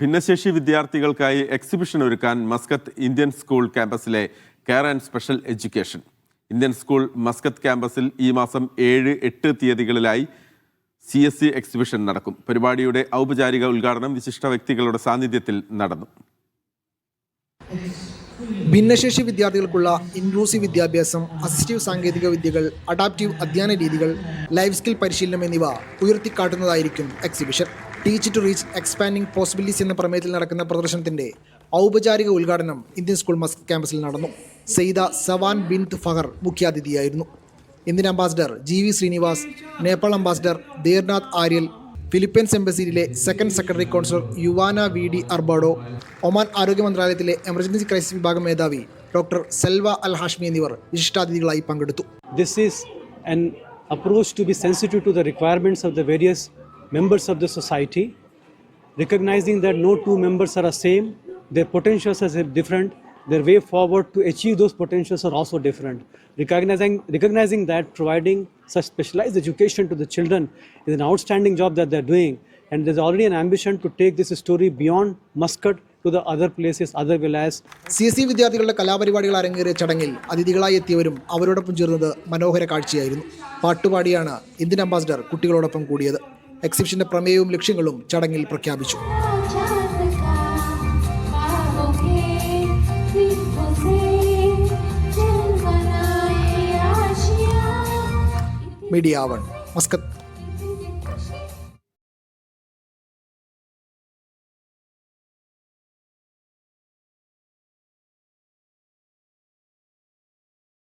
ഭിന്നശേഷി വിദ്യാർത്ഥികൾക്കായി എക്സിബിഷൻ ഒരുക്കാൻ Muscat Indian school ക്യാമ്പസിലെ care and special education Indian school Muscat ക്യാമ്പസിൽ ഈ മാസം ഏഴ് എട്ട് തീയതികളിലായി സി എസ് സി എക്സിബിഷൻ നടക്കും. പരിപാടിയുടെ ഔപചാരിക ഉദ്ഘാടനം വിശിഷ്ട വ്യക്തികളുടെ സാന്നിധ്യത്തിൽ നടന്നു. ഭിന്നശേഷി വിദ്യാർത്ഥികൾക്കുള്ള ഇൻക്ലൂസീവ് വിദ്യാഭ്യാസം അസിസ്റ്റീവ് സാങ്കേതിക വിദ്യകൾ അഡാപ്റ്റീവ് അധ്യയന രീതികൾ ലൈഫ് സ്കിൽ പരിശീലനം എന്നിവ ഉയർത്തിക്കാട്ടുന്നതായിരിക്കും exhibition teach to reach expanding possibilities എന്ന പ്രമേയത്തിൽ നടക്കുന്ന പ്രദർശനത്തിന്റെ ഔപചാരിക ഉദ്ഘാടനം ഇന്ത്യൻ സ്കൂൾ മസ്ക് ക്യാമ്പസിൽ നടന്നു. Syeda സവാൻ ബിന്ത് ഫഹർ മുഖ്യാതിഥിയായിരുന്നു. Indian ambassador G V Srinivas Nepal ambassador Dernath Aryal Philippines എംബസിയിലെ second secretary counsellor Yuana V D Arbado Oman ആരോഗ്യ മന്ത്രാലയത്തിലെ എമർജൻസി ക്രൈസിസ് വിഭാഗം മേധാവി ഡോക്ടർ സെൽവ അൽ ഹാഷ്മി എന്നിവർ വിശിഷ്ടാതിഥികളായി പങ്കെടുത്തു This is an approach to be sensitive to the requirements of the various members of the society, recognizing that no two members are the same, their potentials are different, their way forward to achieve those potentials are also different. Recognizing, recognizing that providing such specialized education to the children is an outstanding job that they're doing, and there's already an ambition to take this story beyond Muscat to the other places, other villages, C S C വിദ്യാർത്ഥികളുടെ കലാപരിപാടികൾ അരങ്ങേറിയ ചടങ്ങിൽ അതിഥികളായി എത്തിയവരും അവരോടൊപ്പം ചേർന്നത് മനോഹര കാഴ്ചയായിരുന്നു പാട്ടുപാടിയാണ് Indian ambassador കുട്ടികളോടൊപ്പം കൂടിയത് എക്സിബിഷന്റെ പ്രമേയവും ലക്ഷ്യങ്ങളും ചടങ്ങിൽ പ്രഖ്യാപിച്ചു മീഡിയ വൺ. മസ്കത്ത്